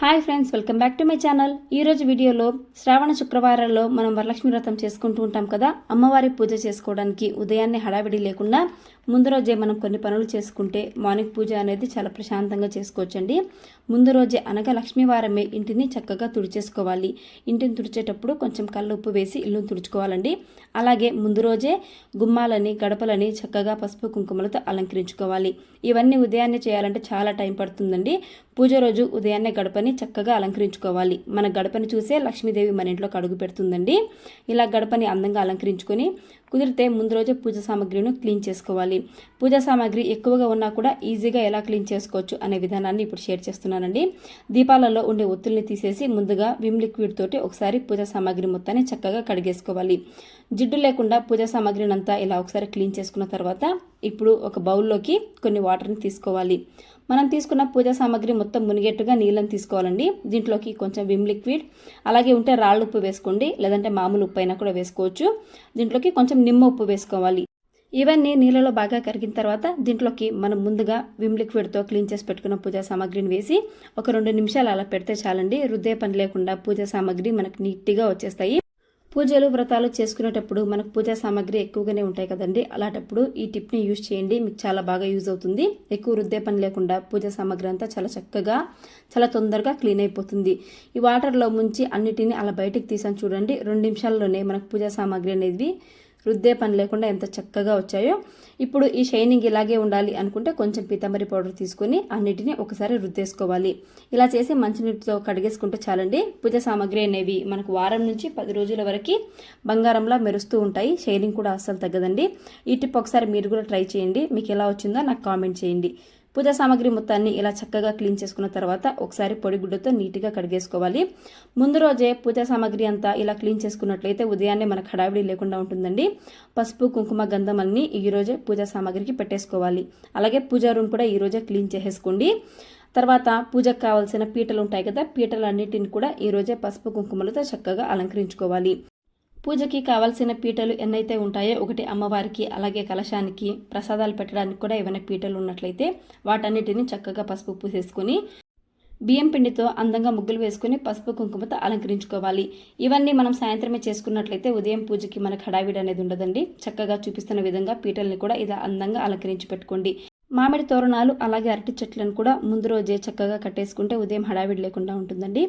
Hi friends welcome back to my channel. ఈ రోజు వీడియోలో శ్రావణ శుక్రవారాల్లో మనం వరలక్ష్మి వ్రతం చేసుకుంటూ ఉంటాం కదా. అమ్మవారి పూజ చేసుకోవడానికి ఉదయాన్నే హడావిడి లేకుండా ముందు రోజే మనం కొన్ని పనులు చేసుకుంటే మార్నింగ్ పూజ అనేది చాలా ప్రశాంతంగా చేసుకోవచ్చండి. ముందు రోజే అనగా లక్ష్మీవారమే ఇంటిని చక్కగా తుడిచేసుకోవాలి. ఇంటిని తుడిచేటప్పుడు కొంచెం కళ్ళు ఉప్పు వేసి ఇల్లును తుడుచుకోవాలండి. అలాగే ముందు రోజే గుమ్మాలని గడపలని చక్కగా పసుపు కుంకుమలతో అలంకరించుకోవాలి. ఇవన్నీ ఉదయాన్నే చేయాలంటే చాలా టైం పడుతుందండి. పూజ రోజు ఉదయాన్నే గడపని చక్కగా అలంకరించుకోవాలి. మన గడపని చూసే లక్ష్మీదేవి మన ఇంట్లోకి అడుగు పెడుతుందండి. ఇలా గడపని అందంగా అలంకరించుకొని కుదిరితే ముందు రోజే పూజ సామాగ్రిను క్లీన్ చేసుకోవాలి. పూజా సామాగ్రి ఎక్కువగా ఉన్నా కూడా ఈజీగా ఎలా క్లీన్ చేసుకోవచ్చు అనే విధానాన్ని ఇప్పుడు షేర్ చేస్తున్నానండి. దీపాలలో ఉండే ఒత్తుల్ని తీసేసి ముందుగా విమ్ లిక్విడ్ తోటి ఒకసారి పూజా సామాగ్రి మొత్తాన్ని చక్కగా కడిగేసుకోవాలి. జిడ్డు లేకుండా పూజా సామాగ్రిని అంతా ఇలా ఒకసారి క్లీన్ చేసుకున్న తర్వాత ఇప్పుడు ఒక బౌల్లోకి కొన్ని వాటర్ని తీసుకోవాలి. మనం తీసుకున్న పూజా సామాగ్రి మొత్తం మునిగేట్టుగా నీళ్ళని తీసుకోవాలండి. దీంట్లోకి కొంచెం విమ్ లిక్విడ్ అలాగే ఉంటే రాళ్ళు ఉప్పు వేసుకోండి లేదంటే మామూలు ఉప్పు అయినా కూడా వేసుకోవచ్చు. దీంట్లోకి కొంచెం నిమ్మ ఉప్పు వేసుకోవాలి. ఇవన్నీ నీళ్ళలో బాగా కరిగిన తర్వాత దీంట్లోకి మనం ముందుగా విమ్ లిక్విడ్తో క్లీన్ చేసి పెట్టుకున్న పూజా సామాగ్రిని వేసి ఒక రెండు నిమిషాలు అలా పెడితే చాలండి. రుద్దే పని లేకుండా పూజా సామాగ్రి మనకు నీట్గా వచ్చేస్తాయి. పూజలు వ్రతాలు చేసుకునేటప్పుడు మనకు పూజా సామాగ్రి ఎక్కువగానే ఉంటాయి కదండి. అలాంటప్పుడు ఈ టిప్ని యూజ్ చేయండి. మీకు చాలా బాగా యూజ్ అవుతుంది. ఎక్కువ రుద్దే పని లేకుండా పూజా సామాగ్రి అంతా చాలా చక్కగా చాలా తొందరగా క్లీన్ అయిపోతుంది. ఈ వాటర్లో ముంచి అన్నిటిని అలా బయటికి తీసాను చూడండి. రెండు నిమిషాల్లోనే మనకు పూజా సామాగ్రి అనేది రుద్దే పని లేకుండా ఎంత చక్కగా వచ్చాయో ఇప్పుడు ఈ షైనింగ్ ఇలాగే ఉండాలి అనుకుంటే కొంచెం పీతాంబరి పౌడర్ తీసుకొని అన్నిటినీ ఒకసారి రుద్దేసుకోవాలి. ఇలా చేసి మంచినీటితో కడిగేసుకుంటే చాలండి. పూజ సామాగ్రి అనేవి మనకు వారం నుంచి పది రోజుల వరకు బంగారంలా మెరుస్తూ ఉంటాయి. షైనింగ్ కూడా అస్సలు తగ్గదండి. ఈ టిప్ ఒకసారి మీరు కూడా ట్రై చేయండి. మీకు ఎలా వచ్చిందో నాకు కామెంట్ చేయండి. పూజా సామాగ్రి మొత్తాన్ని ఇలా చక్కగా క్లీన్ చేసుకున్న తర్వాత ఒకసారి పొడి గుడ్డతో నీట్గా కడిగేసుకోవాలి. ముందు రోజే పూజా సామాగ్రి అంతా ఇలా క్లీన్ చేసుకున్నట్లయితే ఉదయాన్నే మనకు హడావిడి లేకుండా ఉంటుందండి. పసుపు కుంకుమ గంధం అన్ని ఈ రోజే పూజా సామాగ్రికి పెట్టేసుకోవాలి. అలాగే పూజా రూమ్ కూడా ఈ రోజే క్లీన్ చేసేసుకోండి. తర్వాత పూజకు కావాల్సిన పీటలు ఉంటాయి కదా పీటలు అన్నింటిని కూడా ఈ రోజే పసుపు కుంకుమలతో చక్కగా అలంకరించుకోవాలి. పూజకి కావాల్సిన పీటలు ఎన్నైతే ఉంటాయో ఒకటి అమ్మవారికి అలాగే కలశానికి ప్రసాదాలు పెట్టడానికి కూడా ఏమైనా పీటలు ఉన్నట్లయితే వాటన్నిటిని చక్కగా పసుపు పూసేసుకొని బియ్యం పిండితో అందంగా ముగ్గులు వేసుకుని పసుపు కుంకుమతో అలంకరించుకోవాలి. ఇవన్నీ మనం సాయంత్రమే చేసుకున్నట్లయితే ఉదయం పూజకి మనకు హడావిడి అనేది ఉండదండి. చక్కగా చూపిస్తున్న విధంగా పీటల్ని కూడా ఇలా అందంగా అలంకరించి పెట్టుకోండి. మామిడి తోరణాలు అలాగే అరటి చెట్లను కూడా ముందు రోజే చక్కగా కట్టేసుకుంటే ఉదయం హడావిడి లేకుండా ఉంటుందండి.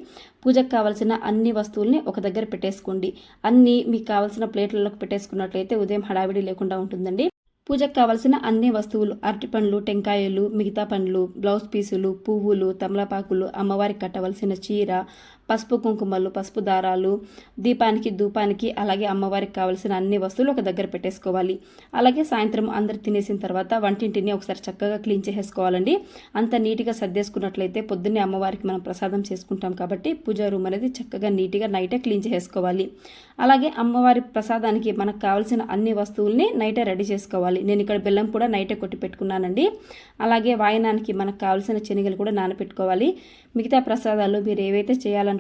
పూజకు కావాల్సిన అన్ని వస్తువుల్ని ఒక దగ్గర పెట్టేసుకోండి. అన్ని మీకు కావాల్సిన ప్లేట్లలోకి పెట్టేసుకున్నట్లయితే ఉదయం హడావిడి లేకుండా ఉంటుందండి. పూజకు కావలసిన అన్ని వస్తువులు అరటి పండ్లు టెంకాయలు మిగతా పండ్లు బ్లౌజ్ పీసులు పువ్వులు తమలపాకులు అమ్మవారికి కట్టవలసిన చీర పసుపు కుంకుమలు పసుపు దారాలు దీపానికి ధూపానికి అలాగే అమ్మవారికి కావాల్సిన అన్ని వస్తువులు ఒక దగ్గర పెట్టేసుకోవాలి. అలాగే సాయంత్రం అందరు తినేసిన తర్వాత వంటింటిని ఒకసారి చక్కగా క్లీన్ చేసేసుకోవాలండి. అంత నీట్గా సర్దేసుకున్నట్లయితే పొద్దున్నే అమ్మవారికి మనం ప్రసాదం చేసుకుంటాం కాబట్టి పూజా రూమ్ అనేది చక్కగా నీట్గా నైటే క్లీన్ చేసుకోవాలి అలాగే అమ్మవారి ప్రసాదానికి మనకు కావాల్సిన అన్ని వస్తువుల్ని నైటే రెడీ చేసుకోవాలి. నేను ఇక్కడ బెల్లం కూడా నైటే కొట్టి పెట్టుకున్నానండి. అలాగే వాయనానికి మనకు కావాల్సిన శనగలు కూడా నానపెట్టుకోవాలి. మిగతా ప్రసాదాలు మీరు ఏవైతే చేయాలనుకుంటున్నారో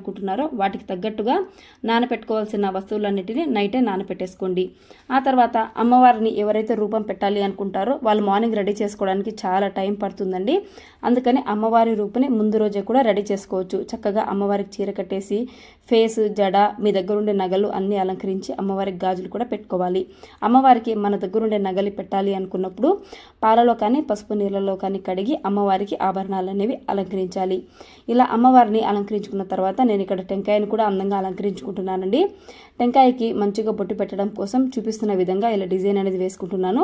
వాటికి తగ్గట్టుగా నానపెట్టుకోవాల్సిన వస్తువులన్నిటిని నైటే నానపెట్టేసుకోండి. ఆ తర్వాత అమ్మవారిని ఎవరైతే రూపం పెట్టాలి అనుకుంటారో వాళ్ళు మార్నింగ్ రెడీ చేసుకోవడానికి చాలా టైం పడుతుందండి. అందుకని అమ్మవారి రూపుని ముందు రోజే కూడా రెడీ చేసుకోవచ్చు. చక్కగా అమ్మవారికి చీర కట్టేసి ఫేస్ జడ మీ దగ్గర ఉండే నగలు అన్నీ అలంకరించి అమ్మవారికి గాజులు కూడా పెట్టుకోవాలి. అమ్మవారికి మన దగ్గరుండే నగలు పెట్టాలి అనుకున్నప్పుడు పాలలో కానీ పసుపు నీళ్ళలో కానీ కడిగి అమ్మవారికి ఆభరణాలు అనేవి అలంకరించాలి. ఇలా అమ్మవారిని అలంకరించుకున్న తర్వాత నేను ఇక్కడ టెంకాయని కూడా అందంగా అలంకరించుకుంటున్నానండి. టెంకాయకి మంచిగా బొట్టు పెట్టడం కోసం చూపిస్తున్న విధంగా ఇలా డిజైన్ అనేది వేసుకుంటున్నాను.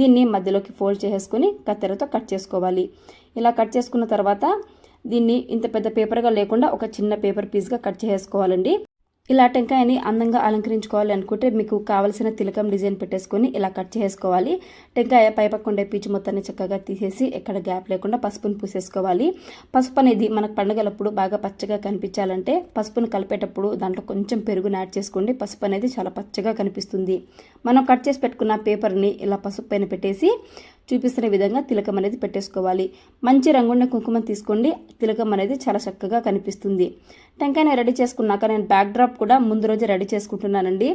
దీన్ని మధ్యలోకి ఫోల్డ్ చేసేసుకొని కత్తెరతో కట్ చేసుకోవాలి. ఇలా కట్ చేసుకున్న తర్వాత దీన్ని ఇంత పెద్ద పేపర్గా లేకుండా ఒక చిన్న పేపర్ పీస్గా కట్ చేసుకోవాలండి ఇలా టెంకాయని అందంగా అలంకరించుకోవాలి అనుకుంటే మీకు కావలసిన తిలకం డిజైన్ పెట్టేసుకొని ఇలా కట్ చేసుకోవాలి టెంకాయ పైపక్క ఉండే పీచు మొత్తాన్ని చక్కగా తీసేసి ఎక్కడ గ్యాప్ లేకుండా పసుపుని పూసేసుకోవాలి. పసుపు అనేది మనకు పండుగలప్పుడు బాగా పచ్చగా కనిపించాలంటే పసుపును కలిపేటప్పుడు దాంట్లో కొంచెం పెరుగును యాడ్ చేసుకోండి. పసుపు అనేది చాలా పచ్చగా కనిపిస్తుంది. మనం కట్ చేసి పెట్టుకున్న పేపర్ని ఇలా పసుపు పైన పెట్టేసి చూపిస్తున్న విధంగా తిలకం అనేది పెట్టేసుకోవాలి. మంచి రంగున్న కుంకుమ తీసుకోండి. తిలకం అనేది చాలా చక్కగా కనిపిస్తుంది. టెంకాయని రెడీ చేసుకున్నాక నేను బ్యాక్ డ్రాప్ కూడా ముందు రోజే రెడీ చేసుకుంటున్నానండి.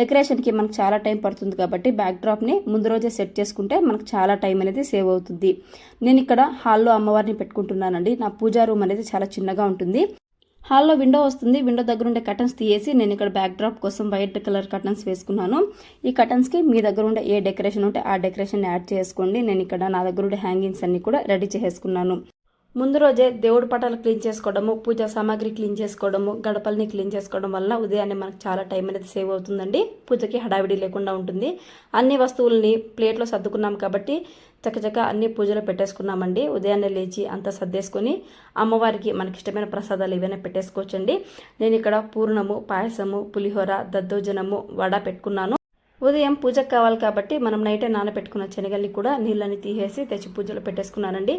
డెకరేషన్కి మనకు చాలా టైం పడుతుంది కాబట్టి బ్యాక్ డ్రాప్ని ముందు రోజే సెట్ చేసుకుంటే మనకు చాలా టైం అనేది సేవ్ అవుతుంది. నేను ఇక్కడ హాల్లో అమ్మవారిని పెట్టుకుంటున్నానండి. నా పూజా రూమ్ అనేది చాలా చిన్నగా ఉంటుంది. హాల్లో విండో వస్తుంది. విండో దగ్గర ఉండే కటన్స్ తీయేసి నేను ఇక్కడ బ్యాక్ డ్రాప్ కోసం వైట్ కలర్ కటన్స్ వేసుకున్నాను. ఈ కటన్స్కి మీ దగ్గర ఉండే ఏ డెకరేషన్ ఉంటే ఆ డెకరేషన్ యాడ్ చేసుకోండి. నేను ఇక్కడ నా దగ్గర ఉండే హ్యాంగింగ్స్ అన్ని కూడా రెడీ చేసుకున్నాను ముందు రోజే దేవుడి పటాలు క్లీన్ చేసుకోవడము పూజా సామాగ్రి క్లీన్ చేసుకోవడము గడపల్ని క్లీన్ చేసుకోవడం వల్ల ఉదయాన్నే మనకు చాలా టైం అనేది సేవ్ అవుతుందండి. పూజకి హడావిడి లేకుండా ఉంటుంది. అన్ని వస్తువుల్ని ప్లేట్లో సర్దుకున్నాం కాబట్టి చక్కచక్క అన్ని పూజలు పెట్టేసుకున్నామండి. ఉదయాన్నే లేచి అంతా సర్దేసుకొని అమ్మవారికి మనకి ఇష్టమైన ప్రసాదాలు ఏవైనా పెట్టేసుకోవచ్చండి. నేను ఇక్కడ పూర్ణము పాయసము పులిహోర దద్దోజనము వడ పెట్టుకున్నాను. ఉదయం పూజకు కావాలి కాబట్టి మనం నైటే నానబెట్టుకున్న శనగల్ని కూడా నీళ్ళని తీసేసి తెచ్చి పూజలు పెట్టేసుకున్నానండి.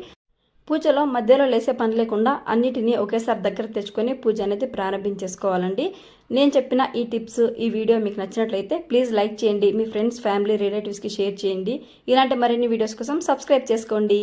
పూజలో మధ్యలో లేసే పని లేకుండా అన్నిటినీ ఒకేసారి దగ్గర తెచ్చుకొని పూజ అనేది ప్రారంభించేసుకోవాలండి. నేను చెప్పిన ఈ టిప్స్ ఈ వీడియో మీకు నచ్చినట్లయితే ప్లీజ్ లైక్ చేయండి. మీ ఫ్రెండ్స్ ఫ్యామిలీ రిలేటివ్స్కి షేర్ చేయండి. ఇలాంటి మరిన్ని వీడియోస్ కోసం సబ్స్క్రైబ్ చేసుకోండి.